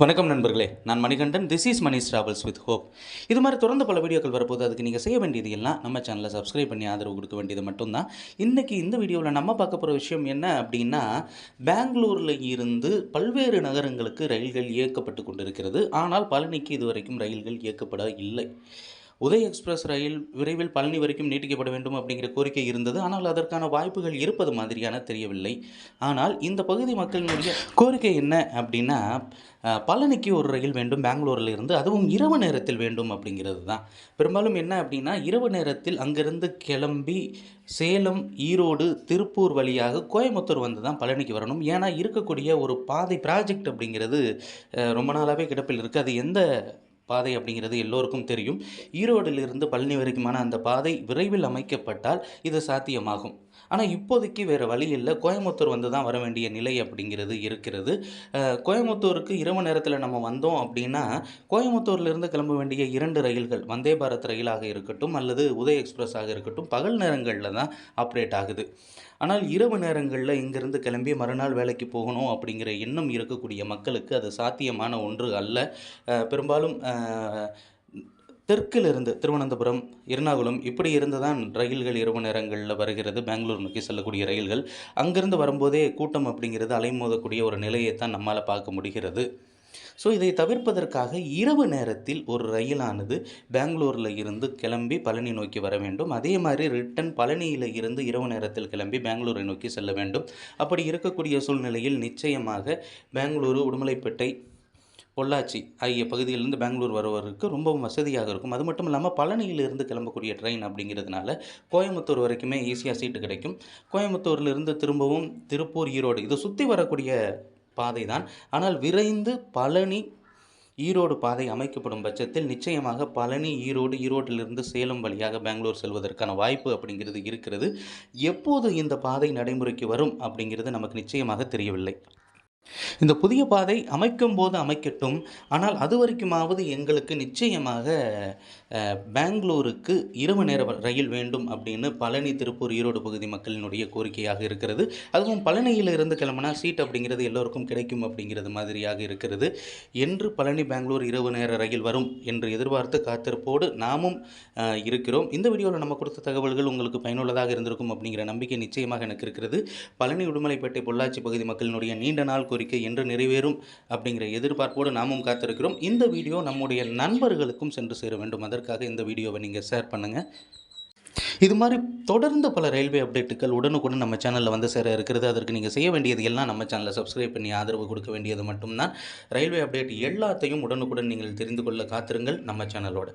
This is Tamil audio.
வணக்கம் நண்பர்களே நான் Manikandan this is Mani travels with hope இது மாதிரி தொடர்ந்து பல வீடியோக்கள் வரப்போது அதுக்கு நீங்கள் செய்ய வேண்டியது எல்லாம் நம்ம சேனலை சப்ஸ்கிரைப் பண்ணி ஆதரவு கொடுக்க வேண்டியது மட்டும்தான். இன்றைக்கி இந்த வீடியோவில் நம்ம பார்க்க போகிற விஷயம் என்ன அப்படின்னா பெங்களூரில் இருந்து பல்வேறு நகரங்களுக்கு ரயில்கள் இயக்கப்பட்டு கொண்டிருக்கிறது. ஆனால் பழனிக்கு இதுவரைக்கும் ரயில்கள் இயக்கப்பட இல்லை உதய் எக்ஸ்பிரஸ் ரயில் விரைவில் பழனி வரைக்கும் நீட்டிக்கப்பட வேண்டும் அப்படிங்கிற கோரிக்கை இருந்தது. ஆனால் அதற்கான வாய்ப்புகள் இருப்பது மாதிரியான தெரியவில்லை. ஆனால் இந்த பகுதி மக்களினுடைய கோரிக்கை என்ன அப்படின்னா பழனிக்கு ஒரு ரயில் வேண்டும் பெங்களூரில் இருந்து. அதுவும் இரவு நேரத்தில் வேண்டும் அப்படிங்கிறது தான். பெரும்பாலும் என்ன அப்படின்னா இரவு நேரத்தில் அங்கிருந்து கிளம்பி சேலம் ஈரோடு திருப்பூர் வழியாக கோயம்புத்தூர் வந்து தான் பழனிக்கு வரணும். ஏன்னா இருக்கக்கூடிய ஒரு பாதை ப்ராஜெக்ட் அப்படிங்கிறது ரொம்ப நாளாகவே கிடப்பில் இருக்குது அது எந்த பாதை அப்படிங்கிறது எல்லோருக்கும் தெரியும். ஈரோடிலிருந்து பழனி வரைக்குமான அந்த பாதை விரைவில் அமைக்கப்பட்டால் இது சாத்தியமாகும். ஆனால் இப்போதைக்கு வேறு வழி இல்லை. கோயம்புத்தூர் வந்து தான் வர வேண்டிய நிலை அப்படிங்கிறது இருக்கிறது. கோயம்புத்தூருக்கு இரவு நேரத்தில் நம்ம வந்தோம் அப்படின்னா கோயம்புத்தூர்லேருந்து கிளம்ப வேண்டிய இரண்டு ரயில்கள் வந்தே பாரத் ரயிலாக இருக்கட்டும் அல்லது உதய் எக்ஸ்பிரஸாக இருக்கட்டும் பகல் நேரங்களில் தான் ஆப்ரேட் ஆகுது. ஆனால் இரவு நேரங்களில் இங்கிருந்து கிளம்பி மறுநாள் வேலைக்கு போகணும் அப்படிங்கிற எண்ணம் இருக்கக்கூடிய மக்களுக்கு அது சாத்தியமான ஒன்று அல்ல. பெரும்பாலும் தெற்கிலிருந்து திருவனந்தபுரம் எர்ணாகுளம் இப்படி இருந்து தான் ரயில்கள் இரவு நேரங்களில் வருகிறது. பெங்களூர் நோக்கி செல்லக்கூடிய ரயில்கள். அங்கிருந்து வரும்போதே கூட்டம் அப்படிங்கிறது அலைமோதக்கூடிய ஒரு நிலையை தான் நம்மால் பார்க்க முடிகிறது. ஸோ இதை தவிர்ப்பதற்காக இரவு நேரத்தில் ஒரு ரயிலானது பெங்களூரில் இருந்து கிளம்பி பழனி நோக்கி வர வேண்டும். அதே மாதிரி ரிட்டன் பழனியில் இருந்து இரவு நேரத்தில் கிளம்பி பெங்களூரை நோக்கி செல்ல வேண்டும். அப்படி இருக்கக்கூடிய சூழ்நிலையில் நிச்சயமாக பெங்களூரு உடுமலைப்பேட்டை பொள்ளாச்சி ஆகிய பகுதியிலிருந்து பெங்களூர் வருவதற்கு ரொம்பவும் வசதியாக இருக்கும். அது மட்டும் இல்லாமல் பழனியிலிருந்து கிளம்பக்கூடிய ட்ரெயின் அப்படிங்கிறதுனால கோயம்புத்தூர் வரைக்குமே ஈஸியாக சீட்டு கிடைக்கும். கோயம்புத்தூர்லேருந்து திரும்பவும் திருப்பூர் ஈரோடு இதை சுற்றி வரக்கூடிய பாதை தான் ஆனால் விரைந்து பழனி ஈரோடு பாதை அமைக்கப்படும் பட்சத்தில் நிச்சயமாக பழனி ஈரோடு ஈரோட்டிலிருந்து சேலம் வழியாக பெங்களூர் செல்வதற்கான வாய்ப்பு அப்படிங்கிறது இருக்கிறது. எப்போது இந்த பாதை நடைமுறைக்கு வரும் அப்படிங்கிறது நமக்கு நிச்சயமாக தெரியவில்லை. இந்த புதிய பாதை அமைக்கும் போது அமைக்கட்டும். ஆனால் அது வரைக்குமாவது எங்களுக்கு நிச்சயமாக பெங்களூருக்கு இரவு நேர ரயில் வேண்டும் அப்படின்னு பழனி திருப்பூர் ஈரோடு பகுதி மக்களினுடைய கோரிக்கையாக இருக்கிறது. அதுவும் பழனியில் இருந்து கிளம்புனா சீட் அப்படிங்கிறது எல்லோருக்கும் கிடைக்கும் அப்படிங்கிறது மாதிரியாக இருக்கிறது. என்று பழனி பெங்களூர் இரவு நேர ரயில் வரும் என்று எதிர்பார்த்து காத்திருப்போடு நாமும் இருக்கிறோம். இந்த வீடியோவில் நம்ம கொடுத்த தகவல்கள் உங்களுக்கு பயனுள்ளதாக இருந்திருக்கும் அப்படிங்கிற நம்பிக்கை நிச்சயமாக எனக்கு இருக்கிறது. பழனி உடுமலைப்பேட்டை பொள்ளாச்சி பகுதி மக்களினுடைய நீண்ட நாள் கோரிக்கை என்று நிறைவேறும் அப்படிங்கிற எதிர்பார்ப்போடு நாமும் காத்திருக்கிறோம். இந்த வீடியோ நம்முடைய நண்பர்களுக்கும் சென்று சேர வேண்டும். அதற்காக இந்த வீடியோவை நீங்கள் ஷேர் பண்ணுங்கள் இது மாதிரி தொடர்ந்து பல ரயில்வே அப்டேட்டுகள் உடனுக்குடன் நம்ம சேனலில் வந்து சேர இருக்கிறது. அதற்கு நீங்கள் செய்ய வேண்டியது எல்லாம் நம்ம சேனலை சப்ஸ்கிரைப் பண்ணி ஆதரவு கொடுக்க வேண்டியது மட்டும்தான். ரயில்வே அப்டேட் எல்லாத்தையும் உடனுக்குடன் நீங்கள் தெரிந்து கொள்ள காத்திருங்கள். நம்ம சேனலோட